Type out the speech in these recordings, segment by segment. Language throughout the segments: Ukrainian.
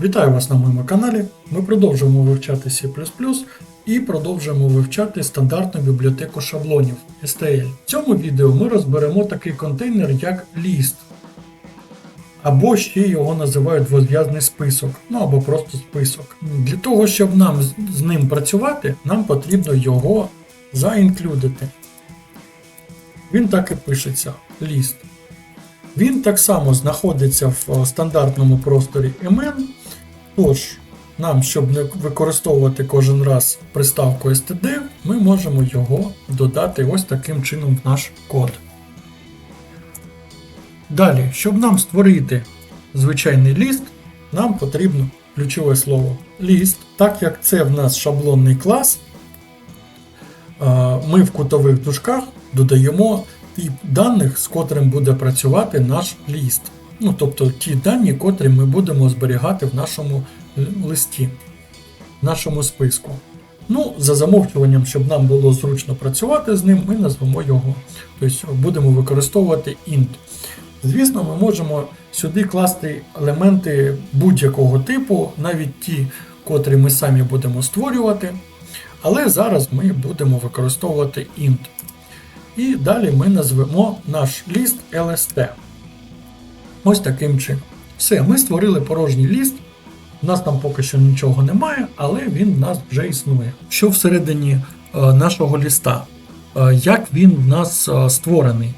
Вітаю вас на моєму каналі. Ми продовжуємо вивчати C і продовжуємо вивчати стандартну бібліотеку шаблонів STL. В цьому відео ми розберемо такий контейнер, як list. Або ще його називають двозв'язний список, ну або просто список. Для того, щоб нам з- ним працювати, нам потрібно його заінклюдити. Він так і пишеться list. Він так само знаходиться в е, стандартному просторі MN, тож нам, щоб не використовувати кожен раз приставку std, ми можемо його додати ось таким чином в наш код. Далі, щоб нам створити звичайний ліст, нам потрібно ключове слово ліст. Так як це в нас шаблонний клас, ми в кутових дужках додаємо тип даних, з котрим буде працювати наш ліст. Ну, тобто ті дані, котрі ми будемо зберігати в нашому листі, в нашому списку. Ну, за замовчуванням, щоб нам було зручно працювати з ним, ми назвемо його. Тобто будемо використовувати int. Звісно, ми можемо сюди класти елементи будь-якого типу, навіть ті, котрі ми самі будемо створювати. Але зараз ми будемо використовувати int. І далі ми назвемо наш ліст LST. Ось таким чином. Все, ми створили порожній ліст. У нас там поки що нічого немає, але він в нас вже існує. Що всередині е, нашого ліста? Е, як він в нас е, створений?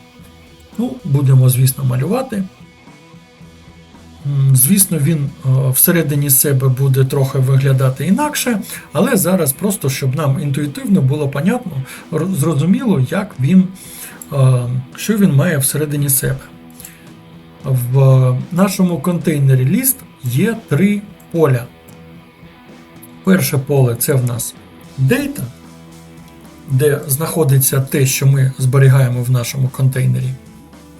Ну, будемо, звісно, малювати. Звісно, він всередині себе буде трохи виглядати інакше, але зараз просто, щоб нам інтуїтивно було понятно, зрозуміло, як він, що він має всередині себе. В нашому контейнері ліст є три поля. Перше поле це в нас Data, де знаходиться те, що ми зберігаємо в нашому контейнері,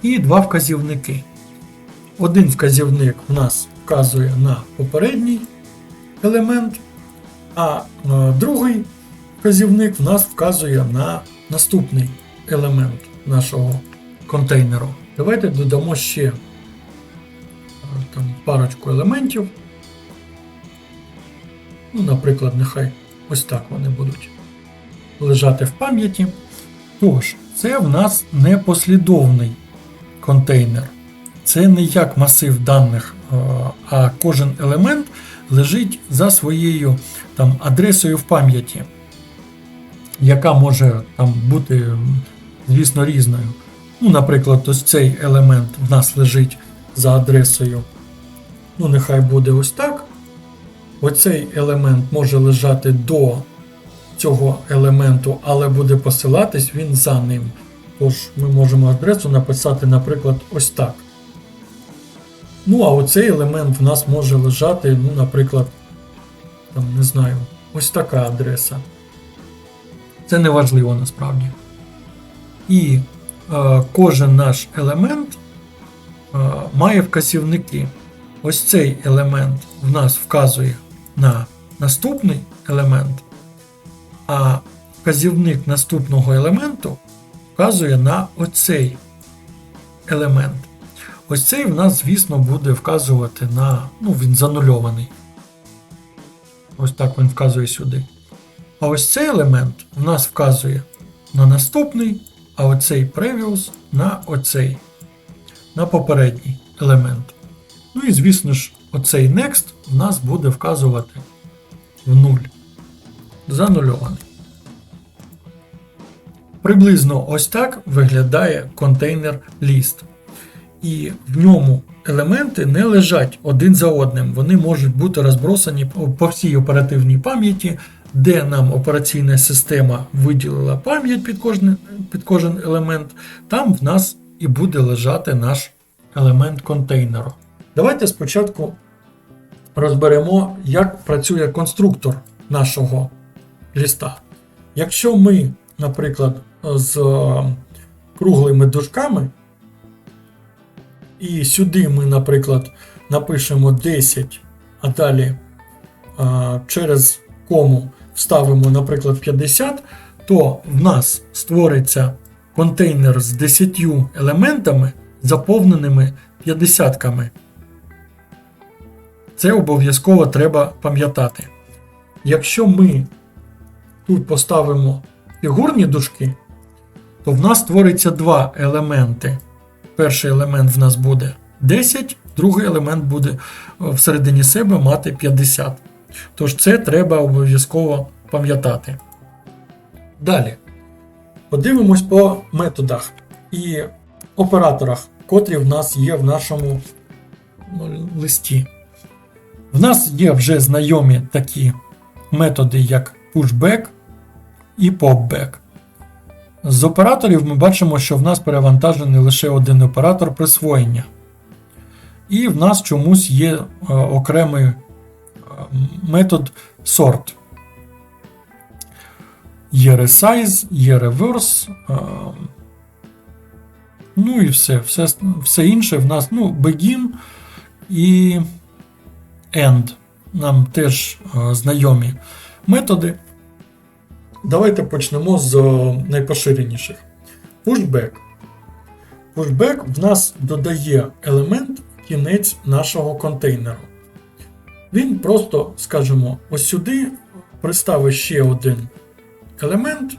і два вказівники. Один вказівник в нас вказує на попередній елемент, а е, другий вказівник в нас вказує на наступний елемент нашого контейнеру. Давайте додамо ще там, парочку елементів. Ну, наприклад, нехай ось так вони будуть лежати в пам'яті. Тож, це в нас не послідовний контейнер. Це не як масив даних, е, а кожен елемент лежить за своєю там, адресою в пам'яті, яка може там, бути, звісно, різною. Ну, наприклад, ось цей елемент в нас лежить за адресою. Ну, нехай буде ось так. Оцей елемент може лежати до цього елементу, але буде посилатись він за ним. Тож ми можемо адресу написати, наприклад, ось так. Ну, а оцей елемент в нас може лежати, ну, наприклад, там, не знаю, ось така адреса. Це не важливо насправді. І е, кожен наш елемент е, має вказівники. Ось цей елемент в нас вказує на наступний елемент, а вказівник наступного елементу вказує на оцей елемент. Ось цей в нас, звісно, буде вказувати на. Ну, він занульований. Ось так він вказує сюди. А ось цей елемент в нас вказує на наступний, а оцей previous на оцей, на попередній елемент. Ну і звісно ж, оцей next в нас буде вказувати в 0. Занульований. Приблизно ось так виглядає контейнер ліст. І в ньому елементи не лежать один за одним. Вони можуть бути розбросані по- всій оперативній пам'яті, де нам операційна система виділила пам'ять під кожен, під кожен елемент, там в нас і буде лежати наш елемент контейнеру. Давайте спочатку розберемо, як працює конструктор нашого ліста. Якщо ми, наприклад, з е, круглими дужками, і сюди ми, наприклад, напишемо 10, а далі через кому вставимо, наприклад, 50, то в нас створиться контейнер з 10 елементами, заповненими 50-ками. Це обов'язково треба пам'ятати. Якщо ми тут поставимо фігурні дужки, то в нас створиться два елементи. Перший елемент в нас буде 10, другий елемент буде е, всередині себе мати 50. Тож це треба обов'язково пам'ятати. Далі. Подивимось по методах і операторах, котрі в нас є в нашому ну, листі. В нас є вже знайомі такі методи, як pushback і popback. З операторів ми бачимо, що в нас перевантажений лише один оператор присвоєння. І в нас чомусь є е, окремий е, метод sort. Є resize, є reverse. е, Ну і все. Все, все інше в нас ну, begin і end. Нам теж е, знайомі методи. Давайте почнемо з е, найпоширеніших. Pushback. Pushback в нас додає елемент кінець нашого контейнеру. Він просто, скажімо, ось сюди приставить ще один елемент,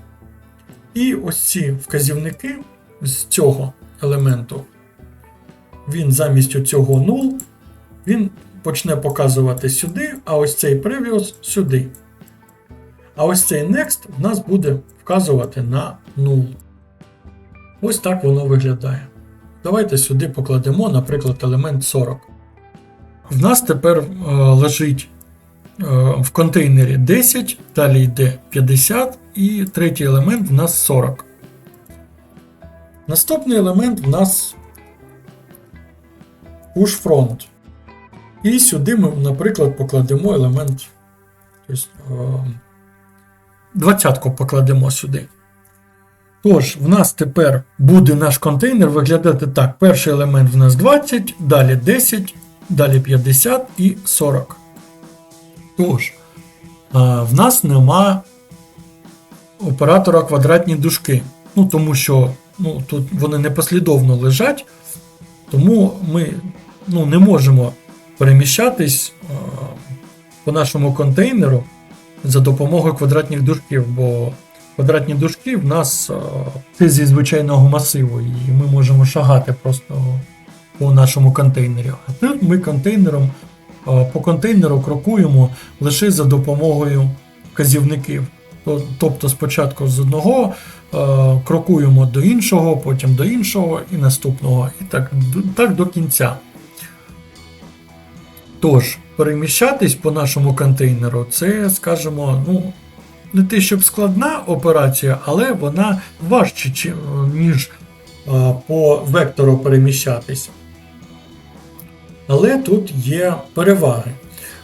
і ось ці вказівники з цього елементу. Він замість цього null, він почне показувати сюди, а ось цей previous сюди. А ось цей next в нас буде вказувати на 0. Ось так воно виглядає. Давайте сюди покладемо, наприклад, елемент 40. В нас тепер е, лежить е, в контейнері 10, далі йде 50, і третій елемент в нас 40. Наступний елемент в нас push front. І сюди ми, наприклад, покладемо елемент. Тобто, е, двадцятку покладемо сюди. Тож, в нас тепер буде наш контейнер виглядати так. Перший елемент в нас 20, далі 10, далі 50 і 40. Тож, в нас нема оператора квадратні дужки. Ну, Тому що ну, тут вони непослідовно лежать, тому ми ну, не можемо переміщатись по нашому контейнеру за допомогою квадратних дужків, бо квадратні дужки в нас це зі звичайного масиву, і ми можемо шагати просто по нашому контейнері. А тут ми контейнером по контейнеру крокуємо лише за допомогою вказівників. Тобто спочатку з одного крокуємо до іншого, потім до іншого і наступного, і так, так до кінця. Тож, переміщатись по нашому контейнеру, це, скажімо, ну, не те, щоб складна операція, але вона важче, ніж по вектору переміщатись. Але тут є переваги.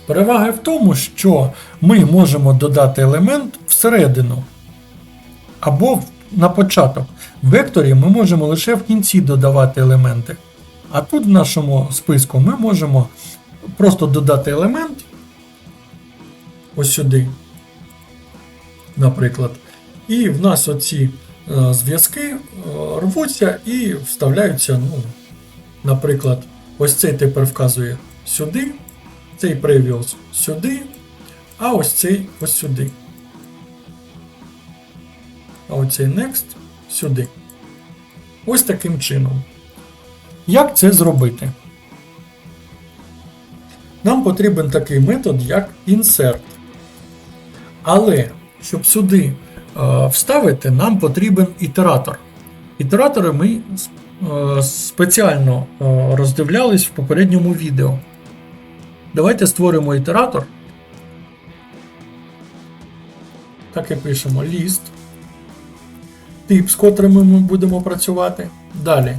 Переваги в тому, що ми можемо додати елемент всередину або на початок. В векторі ми можемо лише в кінці додавати елементи. А тут в нашому списку ми можемо просто додати елемент ось сюди, наприклад. І в нас оці е, зв'язки е, рвуться і вставляються, ну, наприклад, ось цей тепер вказує сюди, цей previous сюди, а ось цей ось сюди. А оцей next сюди. Ось таким чином. Як це зробити? Нам потрібен такий метод, як insert. Але, щоб сюди е, вставити, нам потрібен ітератор. Ітератори ми е, спеціально е, роздивлялись в попередньому відео. Давайте створимо ітератор. Так і пишемо list. Тип, з котрим ми будемо працювати. Далі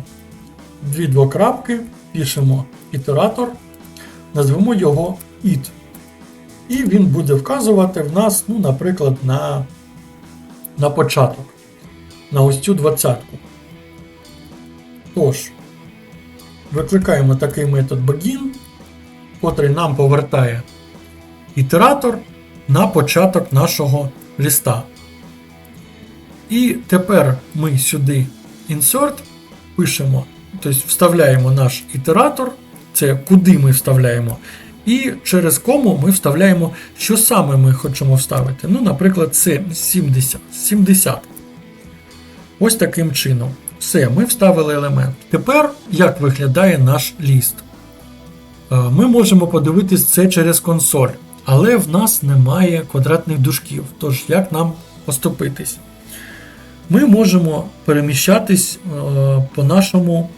дві двокрапки, пишемо ітератор назвемо його it. І він буде вказувати в нас, ну, наприклад, на на початок, на ось цю двадцятку. Тож, викликаємо такий метод begin, котрий нам повертає ітератор на початок нашого ліста. І тепер ми сюди insert пишемо, тобто вставляємо наш ітератор це куди ми вставляємо. І через кому ми вставляємо, що саме ми хочемо вставити. Ну, наприклад, це 70. 70. Ось таким чином. Все, ми вставили елемент. Тепер як виглядає наш ліст? Е, Ми можемо подивитись це через консоль, але в нас немає квадратних дужків. Тож як нам поступитись? Ми можемо переміщатись е, по нашому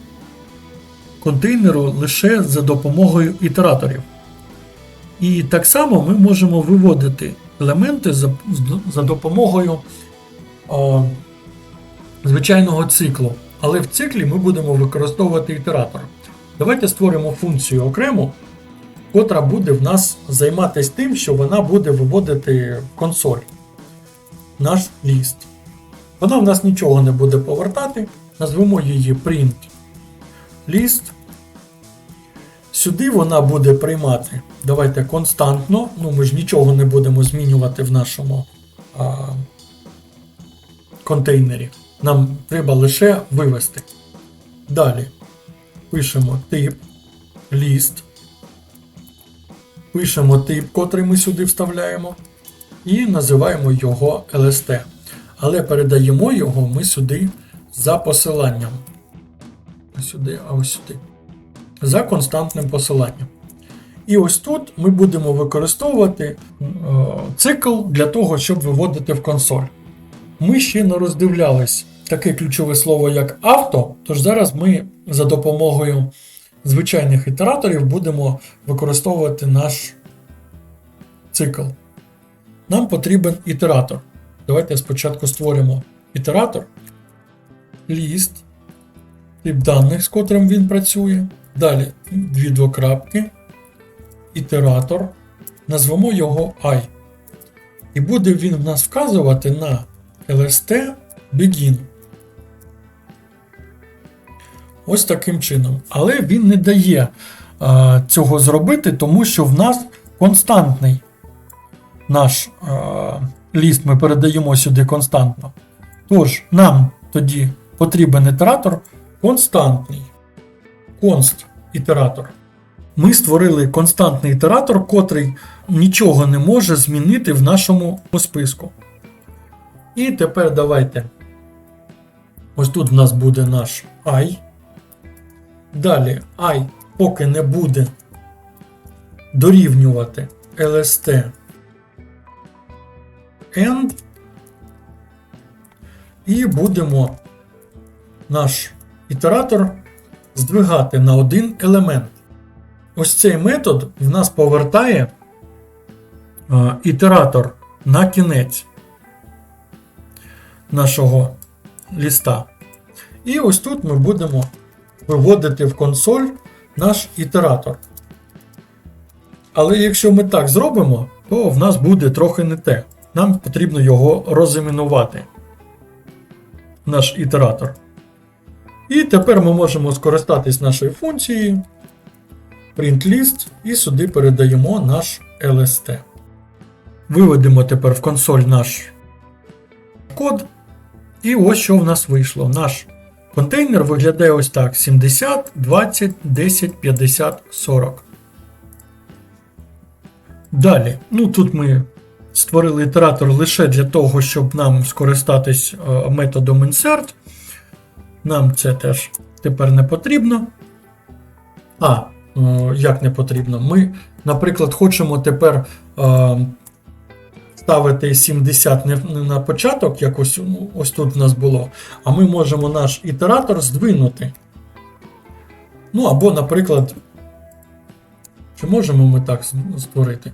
контейнеру лише за допомогою ітераторів. І так само ми можемо виводити елементи за, за допомогою е, звичайного циклу. Але в циклі ми будемо використовувати ітератор. Давайте створимо функцію окрему, котра буде в нас займатися тим, що вона буде виводити консоль наш ліст. Вона в нас нічого не буде повертати. Назвемо її print list. Сюди вона буде приймати. Давайте константно. Ну, ми ж нічого не будемо змінювати в нашому а, контейнері. Нам треба лише вивести. Далі пишемо тип ліст. Пишемо тип, котрий ми сюди вставляємо. І називаємо його LST. Але передаємо його ми сюди за посиланням. Сюди, а ось сюди. За константним посиланням. І ось тут ми будемо використовувати е, цикл для того, щоб виводити в консоль. Ми ще не роздивлялись таке ключове слово, як авто, тож зараз ми за допомогою звичайних ітераторів будемо використовувати наш цикл. Нам потрібен ітератор. Давайте спочатку створимо ітератор, ліст, тип даних, з котрим він працює. Далі дві двокрапки, ітератор, назвемо його I. І буде він в нас вказувати на LST begin. Ось таким чином. Але він не дає а, цього зробити, тому що в нас константний наш а, ліст ми передаємо сюди константно. Тож, нам тоді потрібен ітератор константний. Конст ітератор. Ми створили константний ітератор, котрий нічого не може змінити в нашому списку. І тепер давайте. Ось тут в нас буде наш I. Далі I поки не буде дорівнювати LST end. І будемо наш ітератор здвигати на один елемент. Ось цей метод в нас повертає е, ітератор на кінець нашого ліста. І ось тут ми будемо виводити в консоль наш ітератор. Але якщо ми так зробимо, то в нас буде трохи не те. Нам потрібно його розімінувати. Наш ітератор. І тепер ми можемо скористатись нашою функцією printlist і сюди передаємо наш LST. Виведемо тепер в консоль наш код. І ось що в нас вийшло. Наш контейнер виглядає ось так: 70, 20, 10, 50, 40. Далі, ну тут ми створили ітератор лише для того, щоб нам скористатись е, методом insert. Нам це теж тепер не потрібно. А, е, як не потрібно? Ми, наприклад, хочемо тепер е, ставити 70 не на початок, як ось, ну, ось тут в нас було, а ми можемо наш ітератор здвинути. Ну, або, наприклад, чи можемо ми так створити?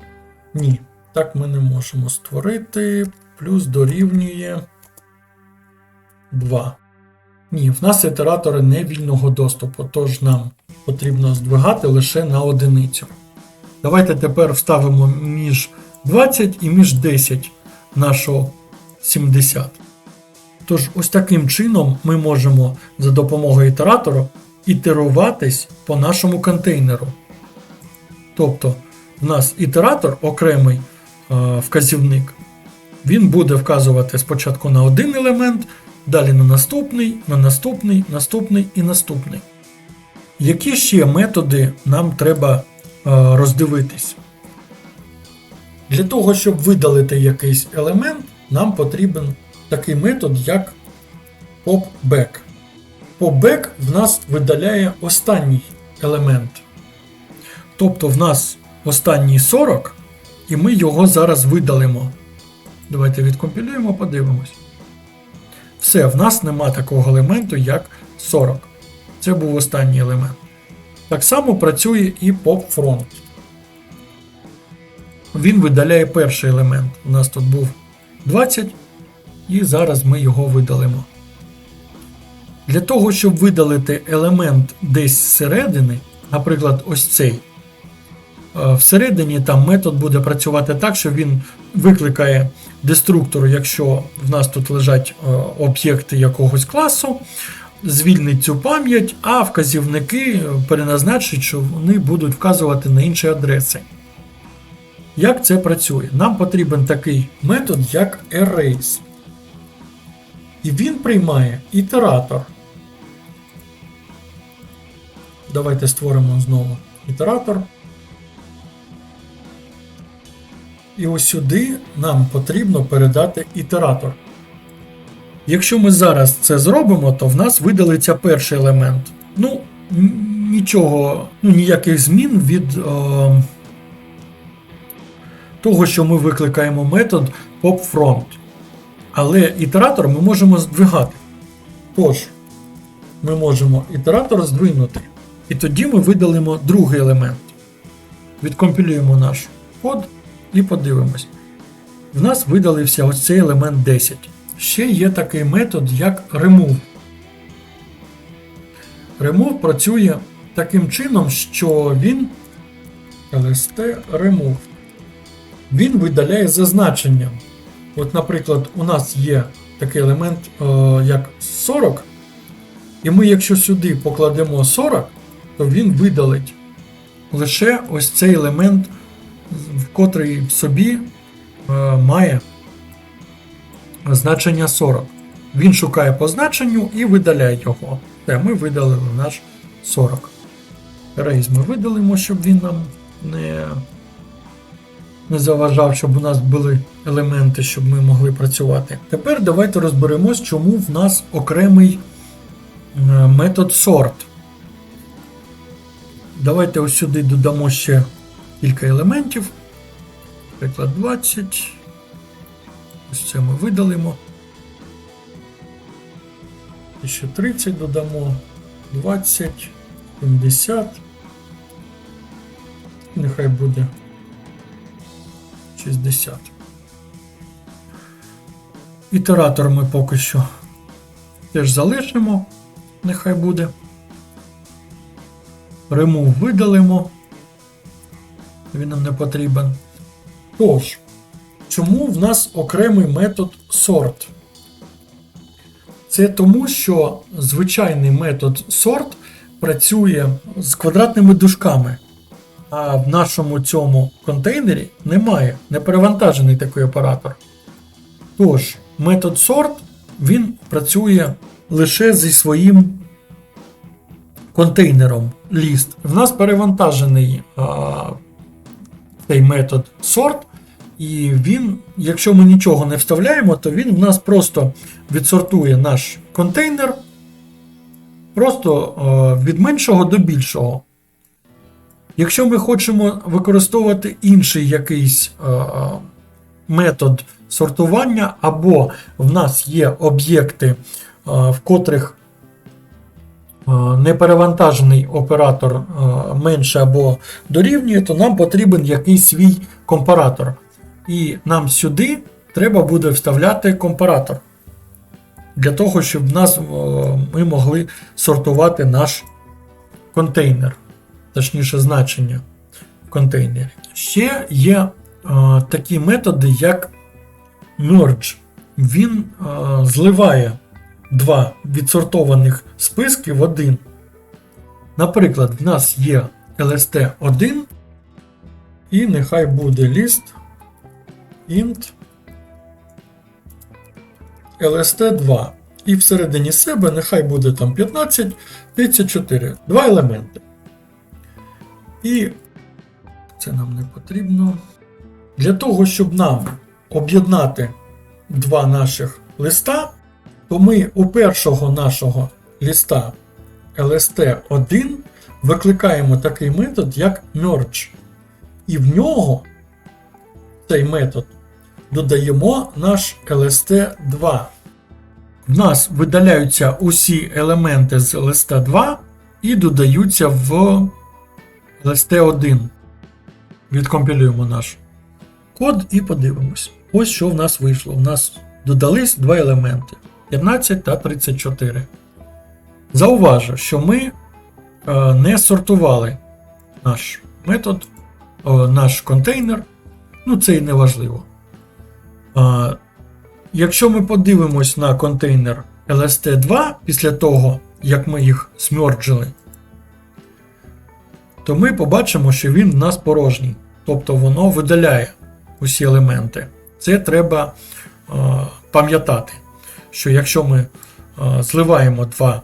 Ні, так ми не можемо створити. Плюс дорівнює 2. Ні, в нас ітератори не вільного доступу, тож нам потрібно здвигати лише на одиницю. Давайте тепер вставимо між 20 і між 10 нашого 70. Тож, ось таким чином ми можемо за допомогою ітератору ітеруватись по нашому контейнеру. Тобто, в нас ітератор окремий е, вказівник, він буде вказувати спочатку на один елемент, далі на наступний, на наступний, наступний і наступний. Які ще методи нам треба роздивитись. Для того, щоб видалити якийсь елемент, нам потрібен такий метод, як popback. Popback в нас видаляє останній елемент. Тобто в нас останній 40, і ми його зараз видалимо. Давайте відкомпілюємо, подивимось. Все, в нас нема такого елементу, як 40. Це був останній елемент. Так само працює і PopFront. Він видаляє перший елемент. У нас тут був 20, і зараз ми його видалимо. Для того, щоб видалити елемент десь зсередини, наприклад, ось цей, е, всередині там метод буде працювати так, що він викликає деструктор, якщо в нас тут лежать е, об'єкти якогось класу, звільнить цю пам'ять, а вказівники переназначить, що вони будуть вказувати на інші адреси. Як це працює? Нам потрібен такий метод, як erase. І він приймає ітератор. Давайте створимо знову ітератор. І ось сюди нам потрібно передати ітератор. Якщо ми зараз це зробимо, то в нас видалиться перший елемент. Ну, нічого, ну, ніяких змін від е, того, що ми викликаємо метод popFront. Але ітератор ми можемо здвигати. Тож, ми можемо ітератор здвинути. І тоді ми видалимо другий елемент. Відкомпілюємо наш код і подивимось. В нас видалився ось цей елемент 10. Ще є такий метод, як remove. Remove працює таким чином, що він lst remove. Він видаляє за значенням. От, наприклад, у нас є такий елемент, е, як 40, і ми, якщо сюди покладемо 40, то він видалить лише ось цей елемент, в котрий в собі е, має значення 40. Він шукає по значенню і видаляє його. Те, ми видалили наш 40. Рейз ми видалимо, щоб він нам не, не заважав, щоб у нас були елементи, щоб ми могли працювати. Тепер давайте розберемось, чому в нас окремий е, метод sort. Давайте ось сюди додамо ще кілька елементів. Наприклад, 20. Ось це ми видалимо. І ще 30 додамо. 20, 70. Нехай буде 60. Ітератор ми поки що теж залишимо. Нехай буде. Remove видалимо. Він нам не потрібен. Тож, чому в нас окремий метод sort? Це тому, що звичайний метод sort працює з квадратними дужками. А в нашому цьому контейнері немає, не перевантажений такий оператор. Тож, метод sort він працює лише зі своїм контейнером list. В нас перевантажений а, цей метод sort, і він, якщо ми нічого не вставляємо, то він в нас просто відсортує наш контейнер просто а, від меншого до більшого. Якщо ми хочемо використовувати інший якийсь а, метод сортування, або в нас є об'єкти, в котрих неперевантажений оператор менше або дорівнює, то нам потрібен якийсь свій компаратор. І нам сюди треба буде вставляти компаратор. Для того, щоб нас, ми могли сортувати наш контейнер, точніше значення в контейнері. Ще є е, такі методи, як merge. Він е, зливає два відсортованих списки в один. Наприклад, в нас є LST1, і нехай буде list int LST2. І всередині себе нехай буде там 15, 34. Два елементи. І це нам не потрібно. Для того, щоб нам об'єднати два наших листа, то ми у першого нашого листа LST1 викликаємо такий метод, як merge. І в нього цей метод додаємо наш LST2. В нас видаляються усі елементи з LST2 і додаються в LST1. Відкомпілюємо наш код і подивимось. Ось що в нас вийшло. У нас додались два елементи 15 та 34. Зауважу, що ми е, не сортували наш метод, е, наш контейнер. Ну, це і не важливо. Е, якщо ми подивимось на контейнер LST2 після того, як ми їх смерджили, то ми побачимо, що він в нас порожній. Тобто воно видаляє усі елементи. Це треба пам'ятати, що якщо ми зливаємо два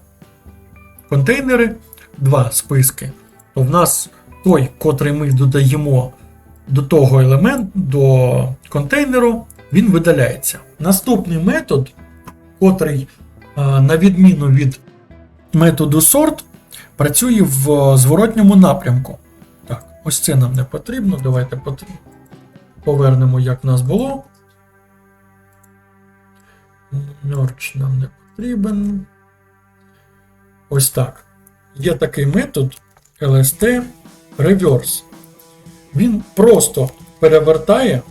контейнери, два списки, то в нас той, котрий ми додаємо до того елементу, до контейнеру, він видаляється. Наступний метод, котрий, на відміну від методу sort, працює в зворотньому напрямку. Так, ось це нам не потрібно. Давайте пот- повернемо, як в нас було. Merge нам не потрібен. Ось так. Є такий метод LST Reverse. Він просто перевертає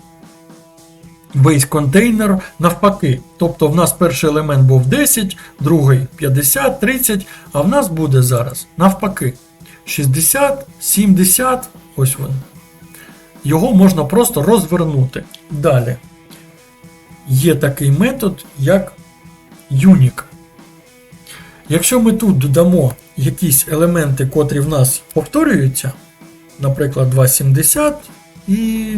весь контейнер навпаки. Тобто в нас перший елемент був 10, другий 50, 30, а в нас буде зараз навпаки 60, 70, ось він. Його можна просто розвернути. Далі. Є такий метод, як Unique. Якщо ми тут додамо якісь елементи, котрі в нас повторюються, наприклад, 2,70 і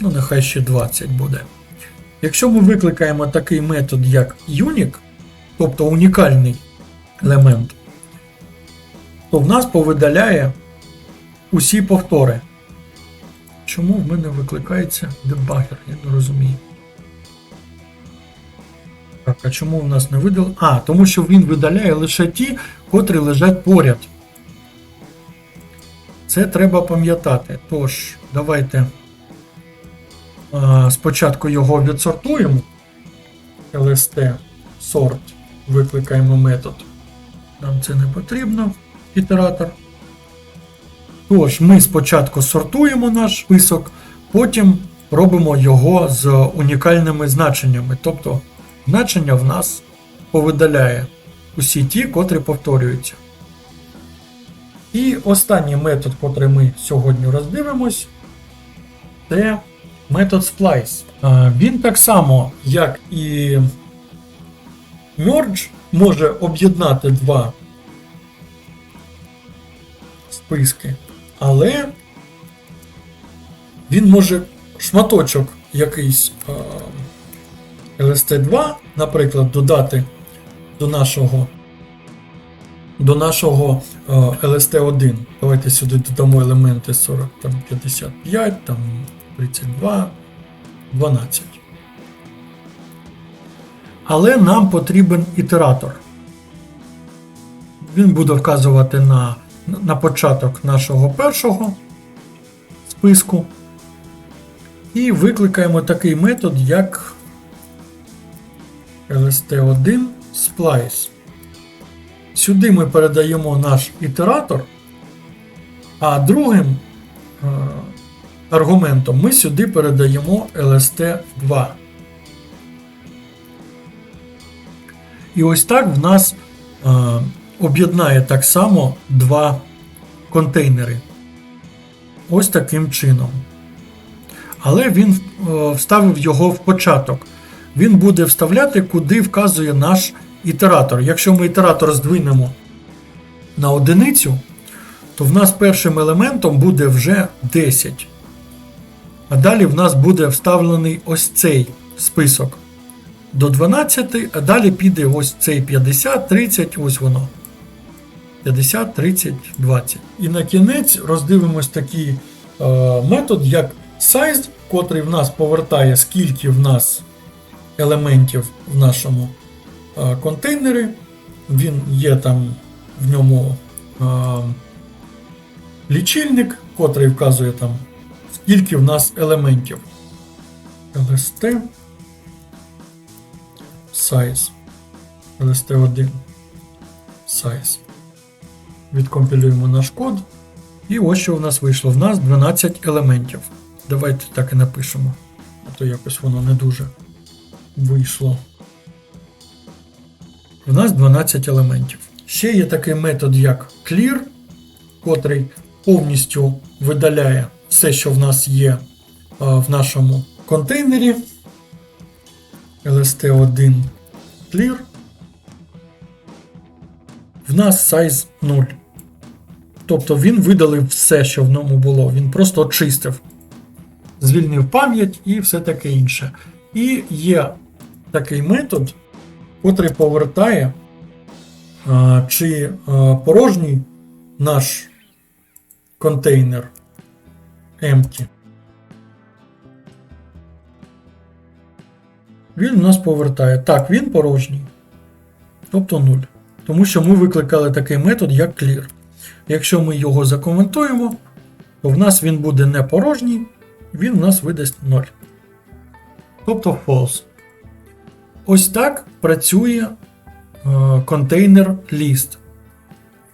ну, нехай ще 20 буде. Якщо ми викликаємо такий метод, як Unique, тобто унікальний елемент, то в нас повидаляє усі повтори. Чому в мене викликається дебагер? Я не розумію. Так, а чому в нас не видал? А, тому що він видаляє лише ті, котрі лежать поряд. Це треба пам'ятати. Тож, давайте а, спочатку його відсортуємо. LST sort викликаємо метод. Нам це не потрібно. Ітератор. Тож, ми спочатку сортуємо наш список, потім робимо його з унікальними значеннями. Тобто значення в нас повидаляє усі ті, котрі повторюються. І останній метод, котрий ми сьогодні роздивимось, це метод splice. Він так само, як і merge, може об'єднати два списки, але він може шматочок якийсь LST2, наприклад, додати до нашого до нашого е, LST1. Давайте сюди додамо елементи 40, там 55, там 32, 12. Але нам потрібен ітератор. Він буде вказувати на, на початок нашого першого списку. І викликаємо такий метод, як LST1 splice. Сюди ми передаємо наш ітератор, а другим е, аргументом ми сюди передаємо LST2. І ось так в нас е, об'єднає так само два контейнери. Ось таким чином. Але він е, вставив його в початок. Він буде вставляти, куди вказує наш ітератор. Якщо ми ітератор здвинемо на одиницю, то в нас першим елементом буде вже 10. А далі в нас буде вставлений ось цей список до 12, а далі піде ось цей 50, 30, ось воно. 50, 30, 20. І на кінець роздивимось такі е, метод як size, котрий в нас повертає, скільки в нас елементів в нашому е, контейнері. Він є там в ньому е, лічильник, котрий вказує там, скільки в нас елементів. LST size. LST1 size. Відкомпілюємо наш код. І ось що в нас вийшло. В нас 12 елементів. Давайте так і напишемо. А то якось воно не дуже вийшло. В нас 12 елементів. Ще є такий метод, як clear, котрий повністю видаляє все, що в нас є а, в нашому контейнері. LST1 clear. В нас size 0. Тобто він видалив все, що в ньому було. Він просто очистив, звільнив пам'ять і все таке інше. І є такий метод, котрий повертає, чи порожній наш контейнер empty. Він у нас повертає. Так, він порожній. Тобто 0. Тому що ми викликали такий метод, як clear. Якщо ми його закоментуємо, то в нас він буде не порожній, він в нас видасть 0. Тобто false. Ось так працює е, контейнер list.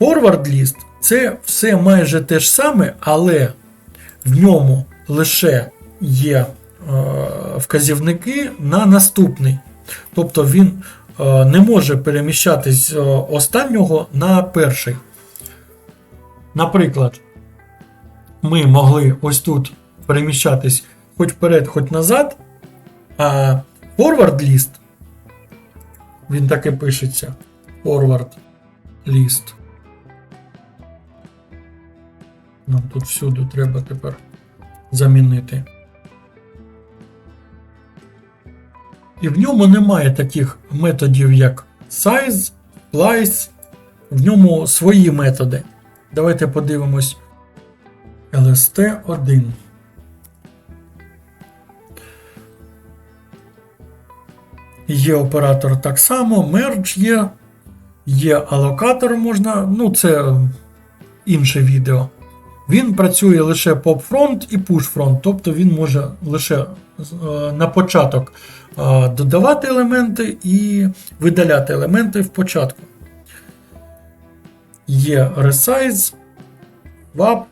Forward list це все майже те ж саме, але в ньому лише є е, вказівники на наступний. Тобто він е, не може переміщатись з останнього на перший. Наприклад, ми могли ось тут переміщатись хоч вперед, хоч назад, а forward list, він так і пишеться. Forward list. Нам тут всюди треба тепер замінити. І в ньому немає таких методів, як size, splice, в ньому свої методи. Давайте подивимось LST1. Є оператор так само, merge є, є алокатор можна, ну це інше відео. Він працює лише pop-front і push-front, тобто він може лише е, на початок е, додавати елементи і видаляти елементи в початку. Є resize, swap,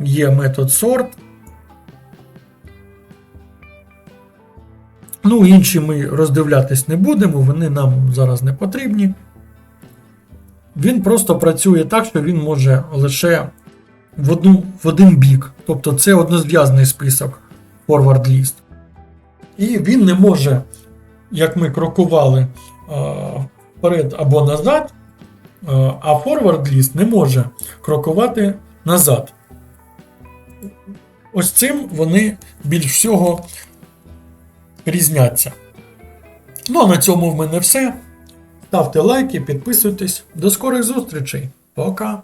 є метод sort. Ну, інші ми роздивлятись не будемо, вони нам зараз не потрібні. Він просто працює так, що він може лише в, одну, в один бік. Тобто це однозв'язаний список forward list. І він не може, як ми крокували вперед або назад, а forward list не може крокувати назад. Ось цим вони більш всього різняться. Ну а на цьому в мене все. Ставте лайки, підписуйтесь. До скорих зустрічей. Пока!